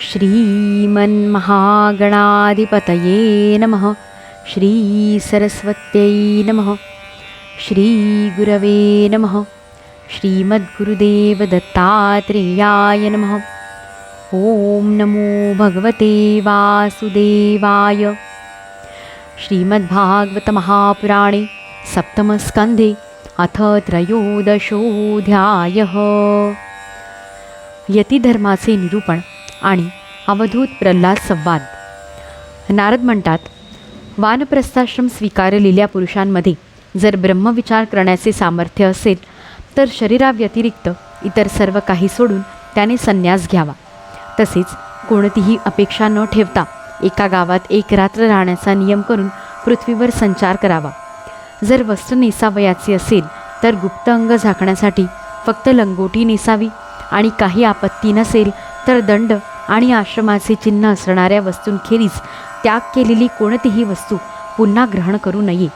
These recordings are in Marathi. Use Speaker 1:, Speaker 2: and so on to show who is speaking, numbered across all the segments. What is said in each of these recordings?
Speaker 1: श्रीमन्महागणाधिपतये नमः। श्रीसरस्वत्यै नमः। श्रीगुरवे नमः। श्रीमद्गुरुदेवदत्तात्रेयाय नमः। ॐ नमो भगवते वासुदेवाय। श्रीमद्भागवतमहापुराणे सप्तमस्कन्धे अथ त्रयोदशोऽध्यायः। यतिधर्माचे निरूपण। आणि अवधूत प्रल्हाद संवाद. नारद म्हणतात वानप्रस्थाश्रम स्वीकारलेल्या पुरुषांमध्ये जर ब्रह्मविचार करण्याचे सामर्थ्य असेल तर शरीराव्यतिरिक्त इतर सर्व काही सोडून त्याने संन्यास घ्यावा. तसेच कोणतीही अपेक्षा न ठेवता एका गावात एक रात्र राहण्याचा नियम करून पृथ्वीवर संचार करावा. जर वस्त्र नेसावयाचे असेल तर गुप्त अंग झाकण्यासाठी फक्त लंगोटी नेसावी आणि काही आपत्ती नसेल तर दंड आणि आश्रमाचे चिन्ह असणाऱ्या वस्तूंखेरीज त्याग केलेली कोणतीही वस्तू पुन्हा ग्रहण करू नये.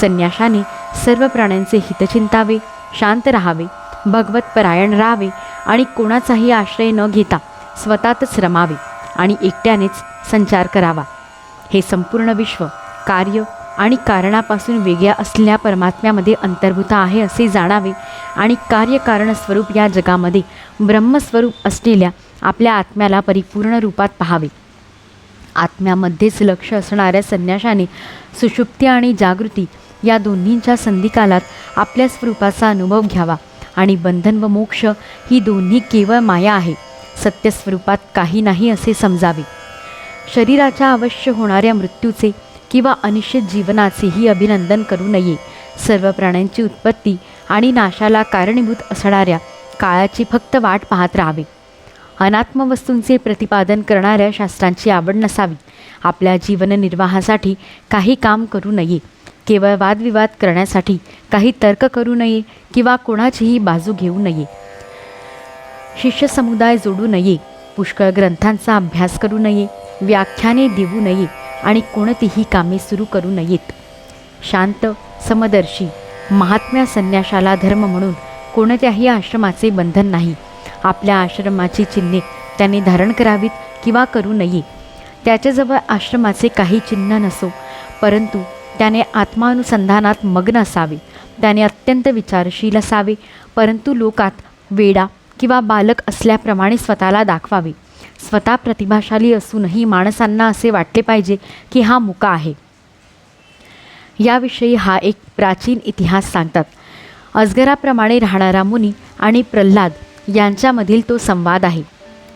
Speaker 1: संन्याशाने सर्व प्राण्यांचे हितचिंतावे शांत राहावे भगवत परायण राहावे आणि कोणाचाही आश्रय न घेता स्वतःतच रमावे आणि एकट्यानेच संचार करावा. हे संपूर्ण विश्व कार्य आणि कारणापासून वेगळ्या असलेल्या परमात्म्यामध्ये अंतर्भूत आहे असे जाणावे आणि कार्यकारण स्वरूप या जगामध्ये ब्रह्मस्वरूप असलेल्या आपल्या आत्म्याला परिपूर्ण रूपात पाहावे. आत्म्यामध्येच लक्ष असणाऱ्या संन्याशाने सुषुप्ती आणि जागृती या दोन्हींच्या संधिकालात आपल्या स्वरूपाचा अनुभव घ्यावा आणि बंधन व मोक्ष ही दोन्ही केवळ माया आहे. सत्यस्वरूपात काही नाही असे समजावे. शरीराच्या अवश्य होणाऱ्या मृत्यूचे किंवा अनिश्चित जीवनाचेही अभिनंदन करू नये. सर्व प्राण्यांची उत्पत्ती आणि नाशाला कारणीभूत असणाऱ्या काळाची फक्त वाट पाहत राहावे. अनात्म वस्तूंचे प्रतिपादन करणाऱ्या शास्त्रांची आवड नसावी. आपल्या जीवननिर्वाहासाठी काही काम करू नये. केवळ वादविवाद करण्यासाठी काही तर्क करू नये किंवा कोणाचीही बाजू घेऊ नये. शिष्य समुदाय जोडू नये. पुष्कळ ग्रंथांचा अभ्यास करू नये. व्याख्याने देऊ नये आणि कोणतीही कामे सुरू करू नयेत. शांत समदर्शी महात्म्या संन्याशाला धर्म म्हणून कोणत्याही आश्रमाचे बंधन नाही. आपल्या आश्रमाची चिन्हे त्याने धारण करावीत किंवा करू नये. त्याच्याजवळ आश्रमाचे काही चिन्ह नसो परंतु त्याने आत्मानुसंधानात मग्न असावे. त्याने अत्यंत विचारशील असावे परंतु लोकात वेडा किंवा बालक असल्याप्रमाणे स्वतःला दाखवावे. स्वतः प्रतिभाशाली असूनही माणसांना असे वाटले पाहिजे की हा मुका आहे. याविषयी हा एक प्राचीन इतिहास सांगतात. अजगराप्रमाणे राहणारा मुनी आणि प्रल्हाद यांच्यामधील तो संवाद आहे.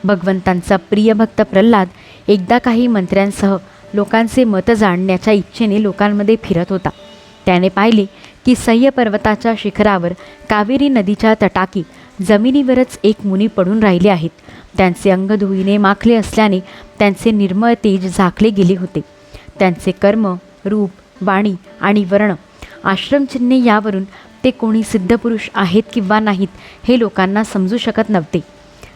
Speaker 1: भगवंतांचा प्रिय भक्त प्रल्हाद एकदा काही मंत्र्यांसह लोकांचे मत जाणण्याच्या इच्छेने लोकांमध्ये फिरत होता. त्याने पाहिले की सह्य पर्वताच्या शिखरावर कावेरी नदीच्या तटाकी जमिनीवरच एक मुनी पडून राहिले आहेत. त्यांचे अंग धुईने माखले असल्याने त्यांचे निर्मळ तेज झाकले गेले होते. त्यांचे कर्म रूप वाणी आणि वर्ण आश्रमचिन्हे यावरून ते कोणी सिद्धपुरुष आहेत किंवा नाहीत हे लोकांना समजू शकत नव्हते.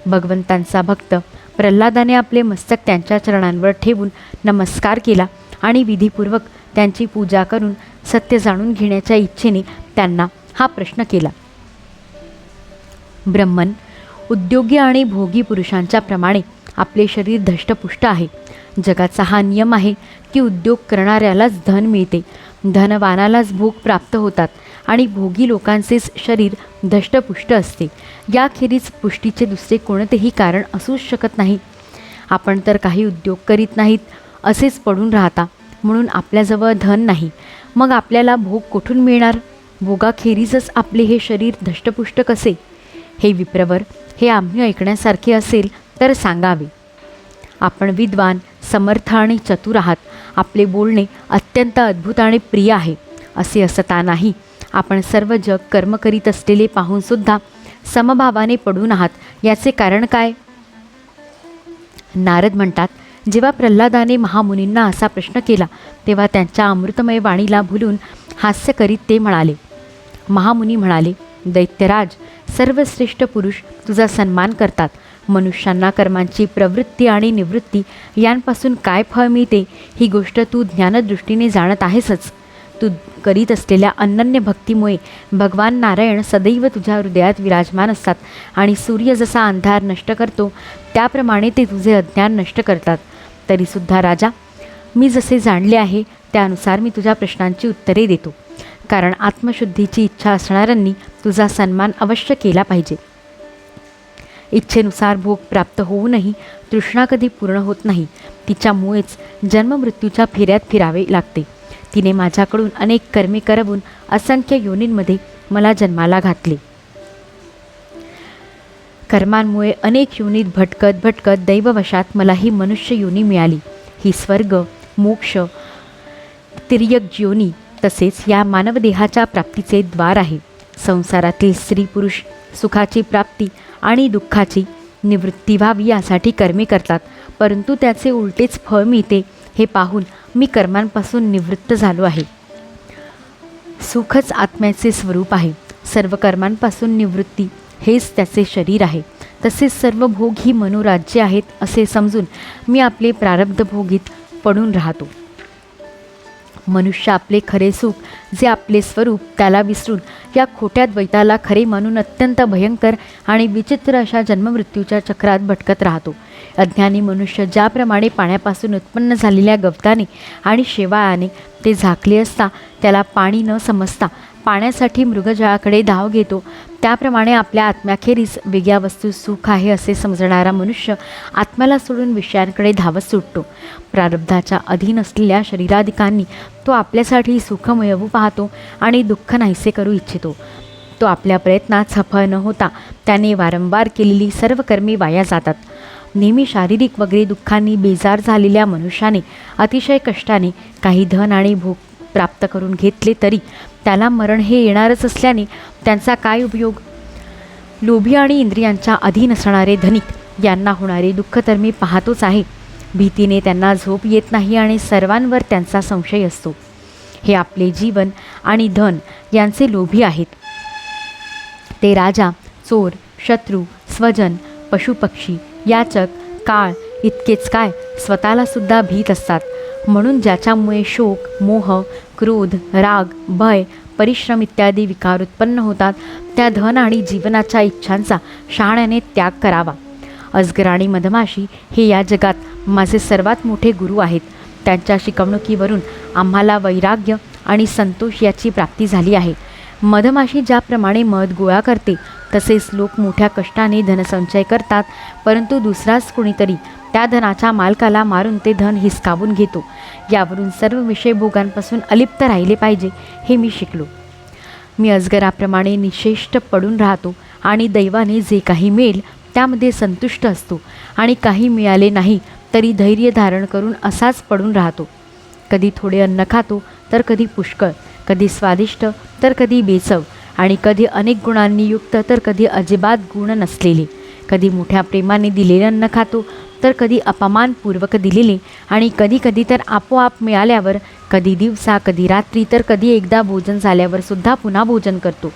Speaker 1: भगवंतांचा भक्त प्रल्हादाने आपले मस्तक त्यांच्या चरणांवर ठेवून नमस्कार केला आणि विधीपूर्वक त्यांची पूजा करून सत्य जाणून घेण्याच्या इच्छेने त्यांना हा प्रश्न केला. ब्रह्मन उद्योगी आणि भोगी पुरुषांच्या प्रमाणे आपले शरीर धष्टपुष्ट आहे. जगाचा हा नियम आहे की उद्योग करणाऱ्यालाच धन मिळते. धनवानालाच भोग प्राप्त होतात. आणि भोगी लोकांचेच शरीर धष्टपुष्ट असते. याखेरीज पुष्टीचे दुसरे कोणतेही कारण असूच शकत नाही. आपण तर काही उद्योग करीत नाहीत असेच पडून राहता म्हणून आपल्याजवळ धन नाही. मग आपल्याला भोग कुठून मिळणार? भोगाखेरीजच आपले हे शरीर धष्टपुष्ट कसे? हे विप्रवर हे आम्ही ऐकण्यासारखे असेल तर सांगावे. आपण विद्वान समर्थ आणि चतुर आहात. आपले बोलणे अत्यंत अद्भुत आणि प्रिय आहे. असे असता नाही. आपण सर्व जग कर्म करीत असलेले पाहूनसुद्धा समभावाने पडून आहात. याचे कारण काय? नारद म्हणतात जेव्हा प्रल्हादाने महामुनींना असा प्रश्न केला तेव्हा त्यांच्या अमृतमय वाणीला भुलून हास्य करीत ते म्हणाले. महामुनी म्हणाले दैत्यराज सर्वश्रेष्ठ पुरुष तुझा सन्मान करतात. मनुष्यांना कर्मांची प्रवृत्ती आणि निवृत्ती यांपासून काय फळ मिळते ही गोष्ट तू ज्ञानदृष्टीने जाणत आहेसच. तू करीत असलेल्या अनन्य भक्तीमुळे भगवान नारायण सदैव तुझ्या हृदयात विराजमान असतात आणि सूर्य जसा अंधार नष्ट करतो त्याप्रमाणे ते तुझे अज्ञान नष्ट करतात. तरीसुद्धा राजा मी जसे जाणले आहे त्यानुसार मी तुझ्या प्रश्नांची उत्तरे देतो. कारण आत्मशुद्धीची इच्छा असणाऱ्यांनी तुझा सन्मान अवश्य केला पाहिजे. इच्छेनुसार भोग प्राप्त होऊनही तृष्णा कधी पूर्ण होत नाही तिच्यामुळेच जन्ममृत्यूच्या फेऱ्यात फिरावे लागते. तिने माझ्याकडून अनेक कर्मे करवून असंख्य योनींमध्ये मला जन्माला घातले. कर्मांमुळे अनेक योनीत भटकत भटकत दैववशात मला ही मनुष्य योनी मिळाली. ही स्वर्ग मोक्ष तिर्यक योनी तसेच या मानवदेहाच्या प्राप्तीचे द्वार आहे. संसारातील स्त्री पुरुष सुखाची प्राप्ती आणि दुःखाची निवृत्ती व्हावी यासाठी कर्मे करतात परंतु त्याचे उलटेच फळ मिळते हे पाहून मी कर्मांपासून निवृत्त झालो आहे. सुखच आत्म्याचे स्वरूप आहे. सर्व कर्मांपासून निवृत्ती हेच त्याचे शरीर आहे. तसेच सर्व भोग ही मनोराज्ये आहेत असे समजून मी आपले प्रारब्ध भोगीत पडून राहतो. मनुष्य आपले खरे सुख जे आपले स्वरूप त्याला विसरून या खोट्या द्वैताला खरे मानून अत्यंत भयंकर आणि विचित्र अशा जन्ममृत्यूच्या चक्रात भटकत राहतो. अज्ञानी मनुष्य ज्याप्रमाणे पाण्यापासून उत्पन्न झालेल्या गवताने आणि शेवाळाने ते झाकले असता त्याला पाणी न समजता पाण्यासाठी मृगजळाकडे धाव घेतो. त्याप्रमाणे आपल्या आत्म्याखेरीज वेगळ्या वस्तू सुख आहे असे समजणारा मनुष्य आत्म्याला सोडून विषयांकडे धावत सुटतो. प्रारब्धाच्या अधीन असलेल्या शरीराधिकांनी तो आपल्यासाठी सुख मिळवू पाहतो आणि दुःख नाहीसे करू इच्छितो. तो आपल्या प्रयत्नात सफळ न होता त्याने वारंवार केलेली सर्व कर्मी वाया जातात. नेहमी शारीरिक वगैरे दुःखांनी बेजार झालेल्या मनुष्याने अतिशय कष्टाने काही धन आणि भोग प्राप्त करून घेतले तरी त्याला मरण हे येणारच असल्याने त्यांचा काय उपयोग? लोभी आणि इंद्रियांच्या अधीन असणारे धनिक यांना होणारे दुःख तर मी पाहतोच आहे. भीतीने त्यांना झोप येत नाही आणि सर्वांवर त्यांचा संशय असतो. हे आपले जीवन आणि धन यांचे लोभी आहेत. ते राजा चोर शत्रू स्वजन पशुपक्षी याचक काळ इतकेच काय स्वतःला सुद्धा भीत असतात. म्हणून ज्याच्यामुळे शोक मोह क्रोध राग भय परिश्रम इत्यादी विकार उत्पन्न होतात त्या धन आणि जीवनाच्या इच्छांचा शहाण्याने त्याग करावा. अजगर आणि मधमाशी हे या जगात माझे सर्वात मोठे गुरु आहेत. त्यांच्या शिकवणुकीवरून आम्हाला वैराग्य आणि संतोष याची प्राप्ती झाली आहे. मधमाशी ज्याप्रमाणे मध गोळा करते तसेच लोक मोठ्या कष्टाने धनसंचय करतात परंतु दुसराच कोणीतरी त्या धनाच्या मालकाला मारून ते धन हिसकावून घेतो. यावरून सर्व विषय भोगांपासून अलिप्त राहिले पाहिजे हे मी शिकलो. मी अजगराप्रमाणे निशेष्ट पडून राहतो आणि दैवाने जे काही मिळेल त्यामध्ये संतुष्ट असतो आणि काही मिळाले नाही तरी धैर्य धारण करून असाच पडून राहतो. कधी थोडे अन्न खातो तर कधी पुष्कळ कधी स्वादिष्ट तर कधी बेचव आणि कधी अनेक गुणांनी युक्त तर कधी अजिबात गुण नसलेले. कधी मोठ्या प्रेमाने दिलेले अन्न खातो तर कधी अपमानपूर्वक दिलेले. आणि कधी कधी तर आपोआप मिळाल्यावर कधी दिवसा कधी रात्री तर कधी एकदा भोजन झाल्यावर सुद्धा पुन्हा भोजन करतो.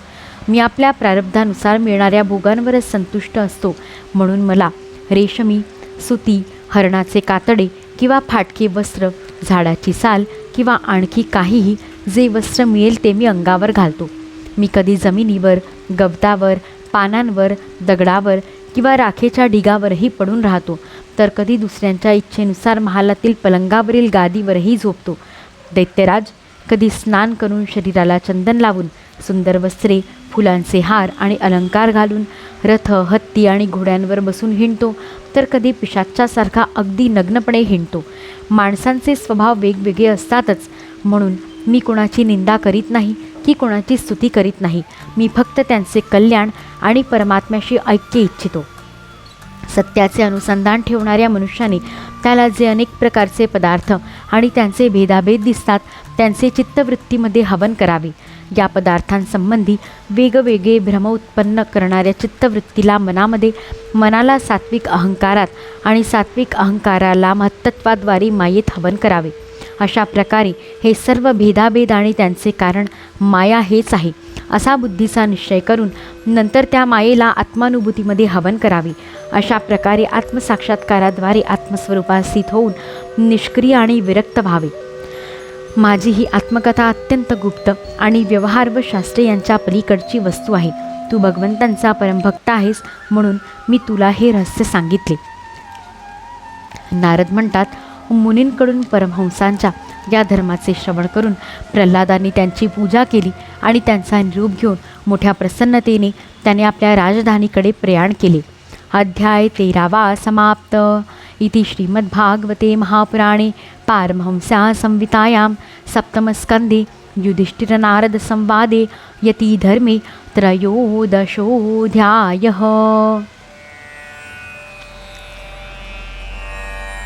Speaker 1: मी आपल्या प्रारब्धानुसार मिळणाऱ्या भोगांवरच संतुष्ट असतो. म्हणून मला रेशमी सुती हरणाचे कातडे किंवा फाटके वस्त्र झाडाची साल किंवा आणखी काहीही जे वस्त्र मिळेल ते मी अंगावर घालतो. मी कधी जमिनीवर गवतावर पानांवर दगडावर किंवा राखेच्या ढिगावरही पडून राहतो तर कधी दुसऱ्यांच्या इच्छेनुसार महालातील पलंगावरील गादीवरही झोपतो. दैत्यराज कधी स्नान करून शरीराला चंदन लावून सुंदर वस्त्रे फुलांचे हार आणि अलंकार घालून रथ हत्ती आणि घोड्यांवर बसून हिंडतो तर कधी पिशाच्यासारखा अगदी नग्नपणे हिंडतो. माणसांचे स्वभाव वेगवेगळे असतातच म्हणून मी कोणाची निंदा करीत नाही. की कोणाची स्तुती करीत नाही. मी फक्त त्यांचे कल्याण आणि परमात्म्याशी ऐक्य इच्छितो. सत्याचे अनुसंधान ठेवणाऱ्या मनुष्याने त्याला जे अनेक प्रकारचे पदार्थ आणि त्यांचे भेदाभेद दिसतात त्यांचे चित्तवृत्तीमध्ये हवन करावे. या पदार्थांसंबंधी वेगवेगळे भ्रम उत्पन्न करणाऱ्या चित्तवृत्तीला मनामध्ये मनाला सात्विक अहंकारात आणि सात्विक अहंकाराला महत्त्वाद्वारे मायेत हवन करावे. अशा प्रकारे हे सर्व भेदाभेद आणि त्यांचे कारण माया हेच आहे असा बुद्धीचा निश्चय करून नंतर त्या मायेला आत्मानुभूतीमध्ये हवन करावे. अशा प्रकारे आत्मसाक्षात्काराद्वारे आत्मस्वरूपात स्थित होऊन निष्क्रिय आणि विरक्त व्हावे. माझी ही आत्मकथा अत्यंत गुप्त आणि व्यवहार व शास्त्रे यांच्या पलीकडची वस्तू आहे. तू भगवंतांचा परमभक्त आहेस म्हणून मी तुला हे रहस्य सांगितले. नारद म्हणतात मुनींकडून परमहंसांच्या या धर्माचे श्रवण करून प्रल्हादांनी त्यांची पूजा केली आणि त्यांचा निरूप घेऊन मोठ्या प्रसन्नतेने त्याने आपल्या राजधानीकडे प्रयाण केले. अध्याय तेरावा समाप्त. इति श्रीमद्भागवते महापुराणे पारमहंस्या संवितायां सप्तमस्कन्धे युधिष्ठिरनारदसंवादे यतिधर्मे त्रयोदशोऽध्यायः।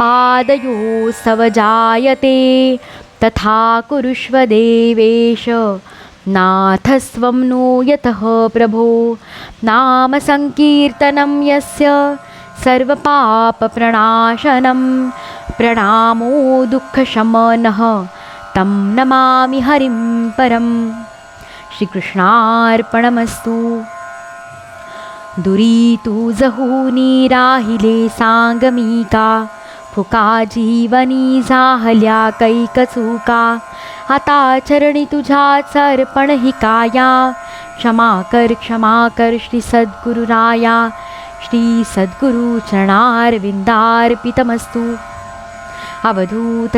Speaker 1: पादयो जायते तथा कुरुष्व देवेश नाथस्वं नो यतः प्रभो। नामसङ्कीर्तनं यस्य सर्वपापप्रणाशनं। प्रणामो दुःखशमनः। तं नमामि हरिं परं श्रीकृष्णार्पणमस्तु। दुरीतु जहूनी राहिले साङ्गमीका। फुका जीवनी झाहल्या कैकचुका आता चरणी तुझ्या सर्पण ही काया। क्षमा कर क्षमा कर श्री सद्गुरुराया श्री सद्गुरु चरणारविंदार्पितमस्तु। अवधूत